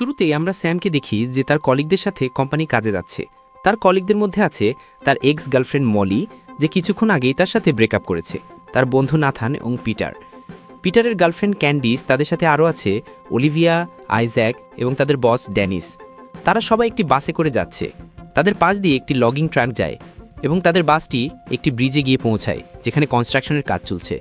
শুরুতেই আমরা স্যামকে দেখি যে তার কলিগদের সাথে কোম্পানি কাজে যাচ্ছে। তার কলিগদের মধ্যে আছে তার এক্স গার্লফ্রেন্ড মলি, যে কিছুক্ষণ আগেই তার সাথে ব্রেকআপ করেছে। তার বন্ধু নাথান এবং পিটার। পিটারের গার্লফ্রেন্ড ক্যান্ডিস তাদের সাথে আরও আছে অলিভিয়া আইজ্যাক এবং তাদের বস ড্যানিস। তারা সবাই একটি বাসে করে যাচ্ছে। তাদের পাশ দিয়ে একটি লগিং ট্রাক যায় এবং তাদের বাসটি একটি ব্রিজে গিয়ে পৌঁছায়, যেখানে কনস্ট্রাকশনের কাজ চলছে।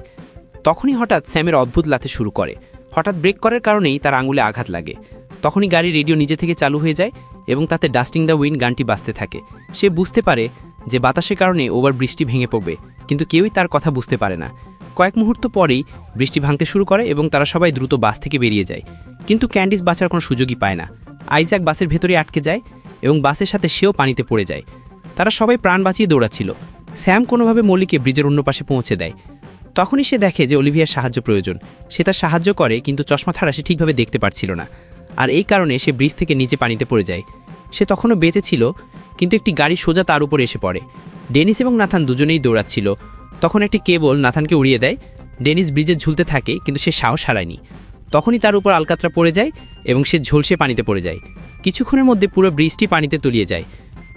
তখনই হঠাৎ স্যামের অদ্ভুত লাতে শুরু করে। হঠাৎ ব্রেক করার কারণেই তার আঙুলে আঘাত লাগে। তখনই গাড়ি রেডিও নিজে থেকে চালু হয়ে যায় এবং তাতে ডাস্টিং দ্য উইন্ড গানটি বাজতে থাকে। সে বুঝতে পারে যে বাতাসের কারণে ওভার বৃষ্টি ভেঙে পড়বে, কিন্তু কেউই তার কথা বুঝতে পারে না। কয়েক মুহূর্ত পরেই বৃষ্টি ভাঙতে শুরু করে এবং তারা সবাই দ্রুত বাস থেকে বেরিয়ে যায়। কিন্তু ক্যান্ডিস বাঁচার কোনো সুযোগই পায় না। আইজ্যাক বাসের ভেতরে আটকে যায় এবং বাসের সাথে সেও পানিতে পড়ে যায়। তারা সবাই প্রাণ বাঁচিয়ে দৌড়াচ্ছিল। স্যাম কোনোভাবে মল্লিকে ব্রিজের অন্য পাশে পৌঁছে দেয়। তখনই সে দেখে যে অলিভিয়ার সাহায্য প্রয়োজন। সে তার সাহায্য করে, কিন্তু চশমা ছাড়া সে ঠিকভাবে দেখতে পারছিল না। আর এই কারণে সে ব্রিজ থেকে নিচে পানিতে পড়ে যায়। সে তখনও বেঁচে ছিল, কিন্তু একটি গাড়ি সোজা তার উপর এসে পড়ে। ডেনিস এবং নাথান দুজনেই দৌড়াচ্ছিল। তখন একটি কেবল নাথানকে উড়িয়ে দেয়। ডেনিস ব্রিজে ঝুলতে থাকে, কিন্তু সে সাহস হারায়নি। তখনই তার উপর আলকাতরা পড়ে যায় এবং সে ঝলসে পানিতে পড়ে যায়। কিছুক্ষণের মধ্যে পুরো ব্রিজটি পানিতে তলিয়ে যায়।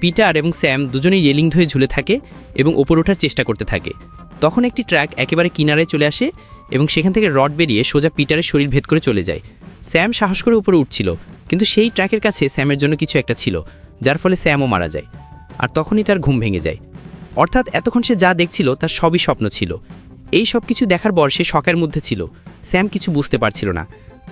পিটার এবং স্যাম দুজনেই রেলিং ধরে ঝুলে থাকে এবং ওপর ওঠার চেষ্টা করতে থাকে। তখন একটি ট্র্যাক একেবারে কিনারে চলে আসে এবং সেখান থেকে রড বেরিয়ে সোজা পিটারের শরীর ভেদ করে চলে যায়। স্যাম সাহস করে উপরে উঠছিল, কিন্তু সেই ট্র্যাকের কাছে স্যামের জন্য কিছু একটা ছিল, যার ফলে স্যামও মারা যায়, আর তখনই তার ঘুম ভেঙে যায়। অর্থাৎ এতক্ষণ সে যা দেখছিল তার সবই স্বপ্ন ছিল। এই সব কিছু দেখার পর সে শখের মধ্যে ছিল, স্যাম কিছু বুঝতে পারছিল না।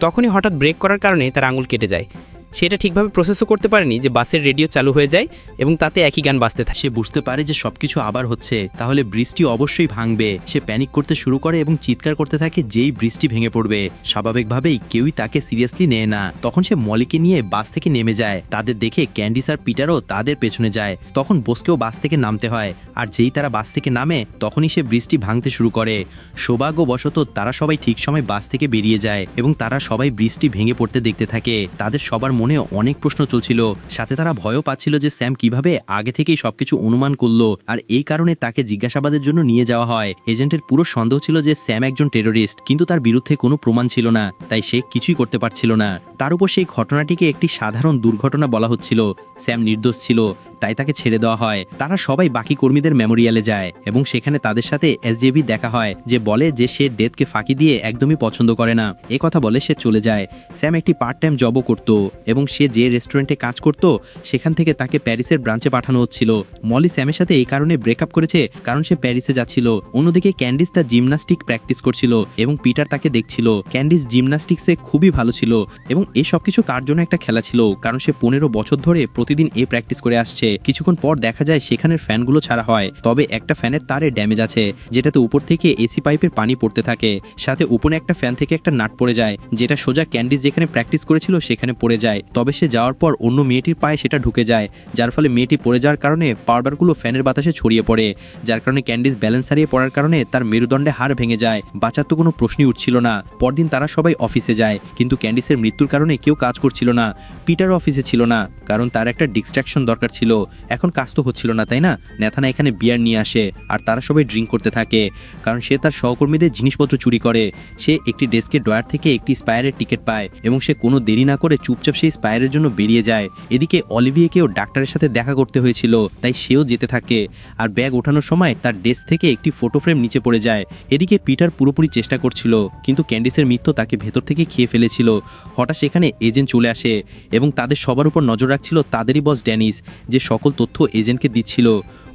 তখনই হঠাৎ ব্রেক করার কারণে তার আঙুল কেটে যায় সেটা ঠিকভাবে প্রসেসও করতে পারেনি যে বাসের রেডিও চালু হয়ে যায় এবং তাতে একই গান বাজতে থাকে। সে বুঝতে পারে যে সবকিছু আবার হচ্ছে, তাহলে বৃষ্টি অবশ্যই ভাঙবে। সে প্যানিক করতে শুরু করে এবং চিৎকার করতে থাকে যেই বৃষ্টি ভেঙে পড়বে। স্বাভাবিকভাবেই কেউই তাকে সিরিয়াসলি নেয় না। তখন সে মলিকে নিয়ে বাস থেকে নেমে যায়। তাদের দেখে ক্যান্ডিস আর পিটারও তাদের পেছনে যায়। তখন বোসকেও বাস থেকে নামতে হয়। আর যেই তারা বাস থেকে নামে, তখনই সে বৃষ্টি ভাঙতে শুরু করে। সৌভাগ্যবশত তারা সবাই ঠিক সময় বাস থেকে বেরিয়ে যায় এবং তারা সবাই বৃষ্টি ভেঙে পড়তে দেখতে থাকে। তাদের সবার মনে অনেক প্রশ্ন চলছিল। সাথে তারা ভয়ও পাচ্ছিল যে স্যাম কীভাবে আগে থেকেই সবকিছু অনুমান করল আর এই কারণে তাকে জিজ্ঞাসাবাদের জন্য নিয়ে যাওয়া হয়। এজেন্টের পুরো সন্দেহ ছিল যে স্যাম একজন টেরোরিস্ট, কিন্তু তার বিরুদ্ধে কোনো প্রমাণ ছিল না, তাই সে কিছুই করতে পারছিল না। তার উপর সেই ঘটনাটিকে একটি সাধারণ দুর্ঘটনা বলা হচ্ছিল। স্যাম নির্দোষ ছিল। তাই তাকে ছেড়ে দেওয়া হয়। তারা সবাই বাকি কর্মীদের মেমোরিয়ালে যায় এবং সেখানে তাদের সাথে এসজেবি দেখা হয়, যে বলে যে সে ডেথকে ফাঁকি দিয়ে একদমই পছন্দ করে না। এ কথা বলে সে চলে যায়। স্যাম একটি পার্ট টাইম জবও করত এবং সে যে রেস্টুরেন্টে কাজ করত, সেখান থেকে তাকে প্যারিসের ব্রাঞ্চে পাঠানো হচ্ছিল। মলি স্যামের সাথে এই কারণে ব্রেকআপ করেছে, কারণ সে প্যারিসে যাচ্ছিল। অন্যদিকে ক্যান্ডিস তার জিমনাস্টিক প্র্যাকটিস করছিল এবং পিটার তাকে দেখছিল। ক্যান্ডিস জিমনাস্টিক্সে খুবই ভালো ছিল এবং এই সব কিছু কার জন্য একটা খেলা ছিল? কারণ সে পনেরো বছর ধরে প্রতিদিন এ প্র্যাকটিস করে আসছে। কিছুক্ষণ পর দেখা যায় সেখানের ফ্যানগুলো ছাড়া হয়। তবে একটা ফ্যানের তারে ড্যামেজ আছে, যেটাতে উপর থেকে এসি পাইপের পানি পড়তে থাকে। সাথে উপরে একটা ফ্যান থেকে একটা নাট পড়ে যায়, যেটা সোজা ক্যান্ডিস যেখানে প্র্যাকটিস করেছিল সেখানে পড়ে যায়। তবে সে যাওয়ার পর অন্য মেয়েটির পায়ে সেটা ঢুকে যায়, যার ফলে মেয়েটি পড়ে যাওয়ার কারণে পাউডারগুলো ফ্যানের বাতাসে ছড়িয়ে পড়ে। যার কারণে ক্যান্ডিস ব্যালেন্স হারিয়ে পড়ার কারণে তার মেরুদণ্ডে হাড় ভেঙে যায়। বাঁচার তো কোনো প্রশ্নই উঠছিল না। পরদিন তারা সবাই অফিসে যায়, কিন্তু ক্যান্ডিসের মৃত্যুর কারণে কেউ কাজ করছিল না। পিটার অফিসে ছিল না, কারণ তার একটা ডিস্ট্রাকশন দরকার ছিল। এখন কাজ তো হচ্ছিল না, তাই না? নেথানা এখানে বিয়ার নিয়ে আসে আর তারা সবাই ড্রিঙ্ক করতে থাকে। কারণ সে তার সহকর্মীদের জিনিসপত্র চুরি করে। সে একটি ডেস্কের ড্রয়ার থেকে একটি স্পায়ারের টিকিট পায় এবং সে কোনো দেরি না করে চুপচাপ সেই স্পায়ারের জন্য বেরিয়ে যায়। এদিকে অলিভিয়াকেও ডাক্তারের সাথে দেখা করতে হয়েছিল, তাই সেও যেতে থাকে। আর ব্যাগ ওঠানোর সময় তার ডেস্ক থেকে একটি ফটো ফ্রেম নিচে পড়ে যায়। এদিকে পিটার পুরোপুরি চেষ্টা করছিল, কিন্তু ক্যান্ডিসের মৃত্যু তাকে ভেতর থেকে খেয়ে ফেলেছিল। হঠাৎ সেখানে এজেন্ট চলে আসে এবং তাদের সবার উপর নজর রাখছিল তাদেরই বস ড্যানিস যে সকল তথ্য এজেন্টকে দিচ্ছিল।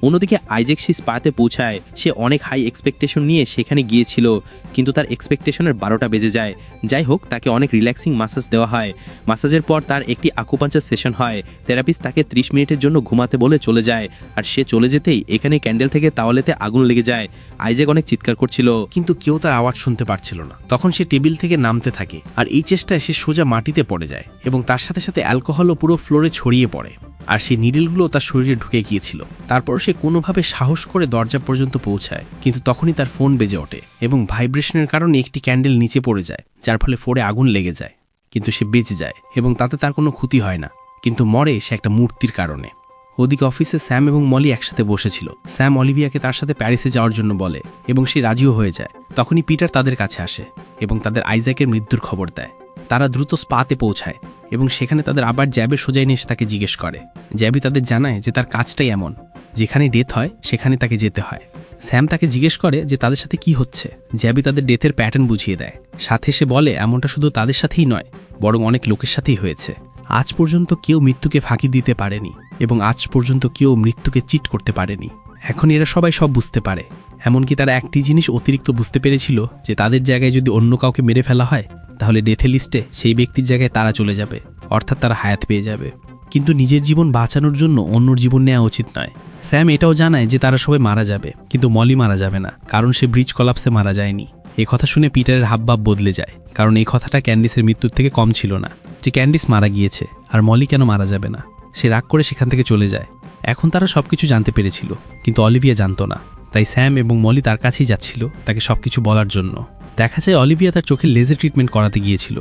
অন্যদিকে আইজেক সে স্পাতে পৌঁছায়। সে অনেক হাই এক্সপেকটেশন নিয়ে সেখানে গিয়েছিল। কিন্তু তার এক্সপেকটেশনের বারোটা বেজে যায়। যাই হোক, তাকে অনেক রিল্যাক্সিং মাসাজ দেওয়া হয়। মাসাজের পর তার একটি আকুপাঞ্চার সেশন হয়। থেরাপিস্ট তাকে ত্রিশ মিনিটের জন্য ঘুমাতে বলে চলে যায়। আর সে চলে যেতেই এখানে ক্যান্ডেল থেকে তাওয়ালেতে আগুন লেগে যায়। আইজেক অনেক চিৎকার করছিল। কিন্তু কেউ তার আওয়াজ শুনতে পারছিল না। তখন সে টেবিল থেকে নামতে থাকে। আর এই চেষ্টায় সে সোজা মাটিতে পড়ে যায়। এবং তার সাথে সাথে অ্যালকোহলও পুরো ফ্লোরে ছড়িয়ে পড়ে। আর সেই নিডিলগুলো তার শরীরে ঢুকে গিয়েছিল। তারপর সে কোনোভাবে সাহস করে দরজা পর্যন্ত পৌঁছায়, কিন্তু তখনই তার ফোন বেজে ওঠে এবং ভাইব্রেশনের কারণে একটি ক্যান্ডেল নিচে পড়ে যায়, যার ফলে ফোরে আগুন লেগে যায়, কিন্তু সে বেঁচে যায় এবং তাতে তার কোনো ক্ষতি হয় না, কিন্তু মরে সে একটা মূর্তির কারণে। ওদিকে অফিসে স্যাম এবং মলি একসাথে বসেছিল। স্যাম অলিভিয়াকে তার সাথে প্যারিসে যাওয়ার জন্য বলে এবং সে রাজিও হয়ে যায়। তখনই পিটার তাদের কাছে আসে এবং তাদের আইজ্যাকের মৃত্যুর খবর দেয়। তারা দ্রুত স্পাতে পৌঁছায় এবং সেখানে তাদের আবার জ্যাবের সোজাই নিয়ে তাকে জিজ্ঞেস করে। জ্যাবি তাদের জানায় যে তার কাজটাই এমন। যেখানে ডেথ হয়, সেখানে তাকে যেতে হয়। স্যাম তাকে জিজ্ঞেস করে যে তাদের সাথে কি হচ্ছে। জ্যাবি তাদের ডেথের প্যাটার্ন বুঝিয়ে দেয়। সাথে সে বলে, এমনটা শুধু তাদের সাথেই নয়, বরং অনেক লোকের সাথেই হয়েছে। আজ পর্যন্ত কেউ মৃত্যুকে ফাঁকি দিতে পারেনি, এবং আজ পর্যন্ত কেউ মৃত্যুকে চিট করতে পারেনি। এখন এরা সবাই সব বুঝতে পারে। এমনকি তারা একটি জিনিস অতিরিক্ত বুঝতে পেরেছিল, যে তাদের জায়গায় যদি অন্য কাউকে মেরে ফেলা হয়, তাহলে ডেথে লিস্টে সেই ব্যক্তির জায়গায় তারা চলে যাবে, অর্থাৎ তারা হায়াত পেয়ে যাবে। কিন্তু নিজের জীবন বাঁচানোর জন্য অন্যর জীবন নেওয়া উচিত নয়। স্যাম এটাও জানায় যে তারা সবাই মারা যাবে, কিন্তু মলি মারা যাবে না, কারণ সে ব্রিজ কলাপসে মারা যায়নি। এই কথা শুনে পিটারের হাবভাব বদলে যায়, কারণ এই কথাটা ক্যান্ডিসের মৃত্যুর থেকে কম ছিল না, যে ক্যান্ডিস মারা গিয়েছে, আর মলি কেন মারা যাবে না। সে রাগ করে সেখান থেকে চলে যায়। এখন তারা সব কিছু জানতে পেরেছিল, কিন্তু অলিভিয়া জানতো না। তাই স্যাম এবং মলি তার কাছেই যাচ্ছিল তাকে সব কিছু বলার জন্য। দেখা যায় অলিভিয়া তার চোখে লেজার ট্রিটমেন্ট করাতে গিয়েছিল।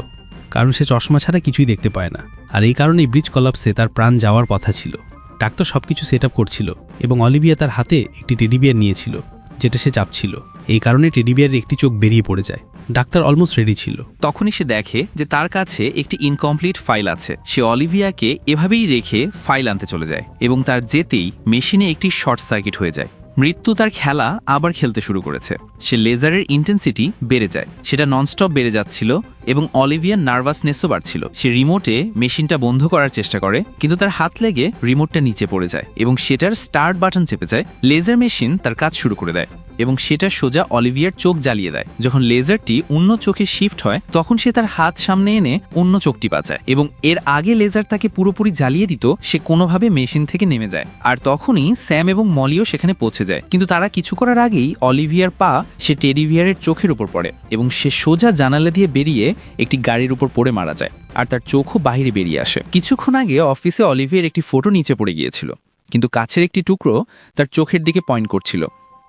কারণ সে চশমা ছাড়া কিছুই দেখতে পায় না। আর এই কারণেই ব্রিজ কলাপসে তার প্রাণ যাওয়ার কথা ছিল। ডাক্তার সবকিছু সেট আপ করছিল এবং অলিভিয়া তার হাতে একটি টেডিবিয়ার নিয়েছিল, যেটা সে চাপছিল। এই কারণে টেডিবিয়ারের একটি চোখ বেরিয়ে পড়ে যায়। ডাক্তার অলমোস্ট রেডি ছিল। তখনই সে দেখে যে তার কাছে একটি ইনকমপ্লিট ফাইল আছে। সে অলিভিয়াকে এভাবেই রেখে ফাইল আনতে চলে যায় এবং তার যেতেই মেশিনে একটি শর্ট সার্কিট হয়ে যায়। মৃত্যু তার খেলা আবার খেলতে শুরু করেছে। সে লেজারের ইন্টেন্সিটি বেড়ে যায়। সেটা ননস্টপ বেড়ে যাচ্ছিল এবং অলিভিয়ার নার্ভাসনেসও বাড়ছিল। সে রিমোটে মেশিনটা বন্ধ করার চেষ্টা করে, কিন্তু তার হাত লেগে রিমোটটা নিচে পড়ে যায় এবং সেটার স্টার্ট বাটন চেপে যায়। লেজার মেশিন তার কাজ শুরু করে দেয়। এবং সেটা সোজা অলিভিয়ার চোখ জ্বালিয়ে দেয়। যখন লেজারটি অন্য চোখে শিফট হয়, তখন সে তার হাত সামনে এনে অন্য চোখটি বাঁচায় এবং এর আগে লেজার তাকে পুরোপুরি জ্বালিয়ে দিত, সে কোনোভাবে মেশিন থেকে নেমে যায়। আর তখনই স্যাম এবং মলিও সেখানে পৌঁছে যায়। কিন্তু তারা কিছু করার আগেই অলিভিয়ার পা সে টেডিভিয়ারের চোখের উপর পড়ে এবং সে সোজা জানালা দিয়ে বেরিয়ে একটি গাড়ির উপর পড়ে মারা যায় আর তার চোখও বাইরে বেরিয়ে আসে। কিছুক্ষণ আগে অফিসে অলিভিয়ার একটি ফটো নিচে পড়ে গিয়েছিল, কিন্তু কাছের একটি টুকরো তার চোখের দিকে পয়েন্ট করছিল।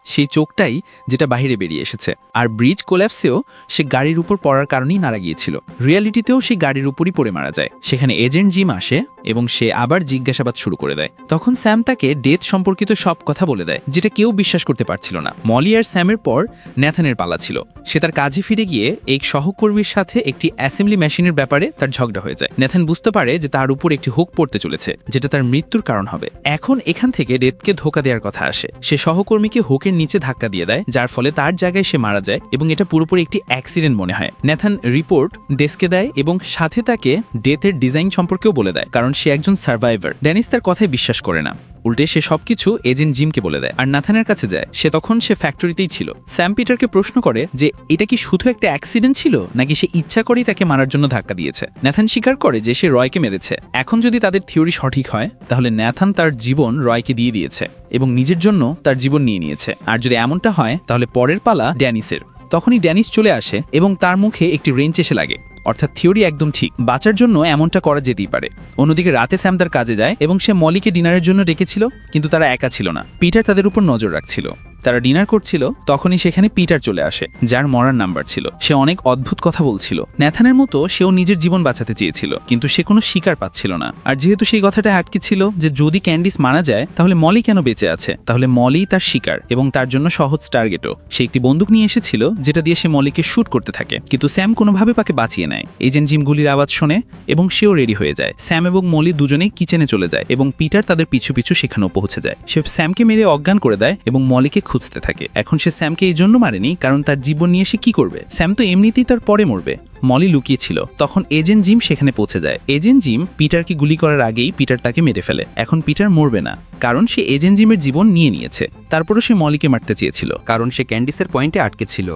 সেই চোখটাই যেটা বাইরে বেরিয়ে এসেছে। আর ব্রিজ কোল্যাপসেও সে গাড়ির উপর পড়ার কারণেই মারা গিয়েছিল। রিয়ালিটিতেও সে গাড়ির উপরই পড়ে মারা যায়। সেখানে এজেন্ট জিম আসে এবং সে আবার জিজ্ঞাসাবাদ শুরু করে দেয়। তখন স্যাম তাকে ডেথ সম্পর্কিত সব কথা বলে দেয়, যেটা কেউ বিশ্বাস করতে পারছিল না। মলি আর স্যামের পর ন্যাথানের পালা ছিল। সে তার কাজে ফিরে গিয়ে এই সহকর্মীর সাথে একটি অ্যাসেম্বলি মেশিনের ব্যাপারে তার ঝগড়া হয়ে যায়। ন্যাথান বুঝতে পারে যে তার উপর একটি হুক পড়তে চলেছে, যেটা তার মৃত্যুর কারণ হবে। এখন এখান থেকে ডেথকে ধোকা দেওয়ার কথা আসে। সে সহকর্মীকে হুকের নিচে ধাক্কা দিয়ে দেয়, যার ফলে তার জায়গায় সে মারা যায় এবং এটা পুরোপুরি একটি অ্যাক্সিডেন্ট মনে হয়। ন্যাথান রিপোর্ট ডেস্কে দেয় এবং সাথে তাকে ডেথের ডিজাইন সম্পর্কেও বলে দেয়, কারণ সে একজন সার্ভাইভার ড্যানিস তার কথায় বিশ্বাস করে না। উল্টে সে সবকিছু এজেন্ট জিমকে বলে দেয়। আর নাথানের কাছে যায়। সে তখন সে ফ্যাক্টরিতেই ছিল। স্যাম পিটারকে প্রশ্ন করে যে, এটা কি শুধু একটা অ্যাক্সিডেন্ট ছিল, নাকি সে ইচ্ছা করেই তাকে মারার জন্য ধাক্কা দিয়েছে? ন্যাথান স্বীকার করে যে, সে রয়কে মেরেছে। এখন যদি তাদের থিওরি সঠিক হয়, তাহলে ন্যাথান তার জীবন রয়কে দিয়ে দিয়েছে। এবং নিজের জন্য তার জীবন নিয়ে নিয়েছে। আর যদি এমনটা হয়, তাহলে পরের পালা ড্যানিসের। তখনই ড্যানিস চলে আসে এবং তার মুখে একটি রেঞ্চ এসে লাগে। অর্থাৎ থিওরি একদম ঠিক। বাঁচার জন্য এমনটা করা যেতেই পারে। অন্যদিকে রাতে স্যাম তার কাজে যায় এবং সে মলিকে ডিনারের জন্য ডেকেছিল, কিন্তু তারা একা ছিল না। পিটার তাদের উপর নজর রাখছিল। তারা ডিনার করছিল, তখনই সেখানে পিটার চলে আসে, যার মরার নাম্বার ছিল। সে অনেক অদ্ভুত কথা বলছিল। ন্যাথানের মতো সেও নিজের জীবন বাঁচাতে চেয়েছিল, কিন্তু সে কোনো শিকার পাচ্ছিল না। আর যেহেতু সেই কথাটা আটকে ছিল যে যদি ক্যান্ডিস মারা যায়, তাহলে মলি কেন বেঁচে আছে? তাহলে মলি তার শিকার এবং তার জন্য সহজ টার্গেটও। সে একটি বন্দুক নিয়ে এসেছিল, যেটা দিয়ে সে মলিকে শ্যুট করতে থাকে। কিন্তু স্যাম কোনোভাবে তাকে বাঁচিয়ে নেয়। এজেন্ট জিমগুলির আওয়াজ শোনে এবং সেও রেডি হয়ে যায়। স্যাম এবং মলি দুজনেই কিচেনে চলে যায় এবং পিটার তাদের পিছু পিছু সেখানেও পৌঁছে যায়। সে স্যামকে মেরে অজ্ঞান করে দেয় এবং মলিকে খুঁজতে থাকে। এখন সে স্যামকে এই জন্য মারেনি, কারণ তার জীবন নিয়ে সে কি করবে? স্যাম তো এমনিতেই তার পরে মরবে। মলি লুকিয়েছিল তখন এজেন্ট জিম সেখানে পৌঁছে যায়। এজেন্ট জিম পিটারকে গুলি করার আগেই পিটার তাকে মেরে ফেলে। এখন পিটার মরবে না, কারণ সে এজেন্ট জিমের জীবন নিয়ে নিয়েছে। তারপরও সে মলিকে মারতে চেয়েছিল। কারণ সে ক্যান্ডিসের পয়েন্টে আটকে ছিল।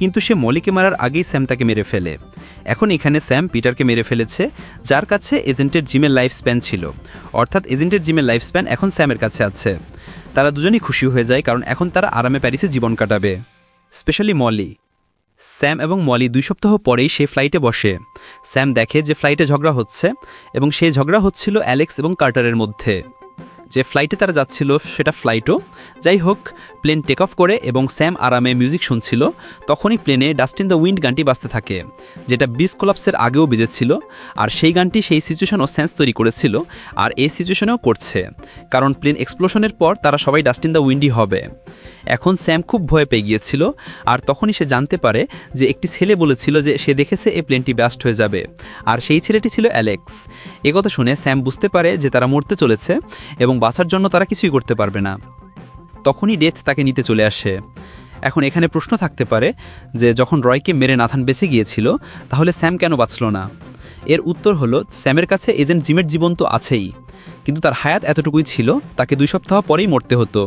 কিন্তু সে মলিকে মারার আগেই স্যাম তাকে মেরে ফেলে। এখন এখানে স্যাম পিটারকে মেরে ফেলেছে, যার কাছে এজেন্টের জিমের লাইফ স্প্যান ছিল। অর্থাৎ এজেন্টের জিমের লাইফ স্প্যান এখন স্যামের কাছে আছে। তারা দুজনই খুশি হয়ে যায় কারণ এখন তারা আরামে প্যারিসে জীবন কাটাবে। স্পেশালি মলি স্যাম এবং মলি দুই সপ্তাহ পরেই সে ফ্লাইটে বসে। স্যাম দেখে যে ফ্লাইটে ঝগড়া হচ্ছে এবং সেই ঝগড়া হচ্ছিল অ্যালেক্স এবং কার্টারের মধ্যে। যে ফ্লাইটে তারা যাচ্ছিল সেটা ফ্লাইটও। যাই হোক প্লেন টেক অফ করে এবং স্যাম আরামে মিউজিক শুনছিল, তখনই প্লেনে ডাস্ট ইন দ্য উইন্ড গানটি বাজতে থাকে, যেটা বিস কোলাপসের আগেও বেজেছিল, আর সেই গানটি সেই সিচুয়েশনও সেন্স তৈরি করেছিল, আর এই সিচুয়েশনেও করছে, কারণ প্লেন এক্সপ্লোশনের পর তারা সবাই ডাস্ট ইন দ্য উইন্ডই হবে। এখন স্যাম খুব ভয় পেয়ে গিয়েছিল, আর তখনই সে জানতে পারে যে একটি ছেলে বলেছিল যে সে দেখেছে এই প্লেনটি ব্যাস্ট হয়ে যাবে, আর সেই ছেলেটি ছিল অ্যালেক্স কথা শুনে স্যাম বুঝতে পারে যে তারা মরতে চলেছে এবং বাঁচার জন্য তারা কিছুই করতে পারবে না। তখনই ডেথ তাকে নিতে চলে আসে। এখন এখানে প্রশ্ন থাকতে পারে যে যখন রয়কে মেরে নাথান বেঁচে গিয়েছিল, তাহলে স্যাম কেন বাঁচল না? এর উত্তর হলো, স্যামের কাছে এজেন্ট জিমের জীবন তো আছেই, কিন্তু তার হায়াত এতটুকুই ছিল, তাকে দুই সপ্তাহ পরেই মরতে হতো।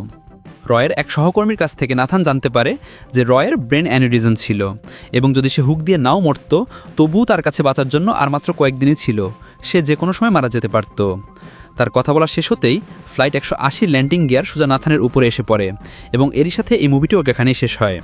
রয়ের এক সহকর্মীর কাছ থেকে নাথান জানতে পারে যে রয়ের ব্রেন অ্যানিরিজম ছিল, এবং যদি সে হুক দিয়ে নাও মরত, তবুও তার কাছে বাঁচার জন্য আর মাত্র কয়েকদিনই ছিল, সে যে কোনো সময় মারা যেতে পারত। তার কথা বলা শেষ হতেই ফ্লাইট একশো আশি ল্যান্ডিং গিয়ার সোজা নাথানের উপরে এসে পড়ে এবং এরই সাথে এই মুভিটিও এখানেই শেষ হয়।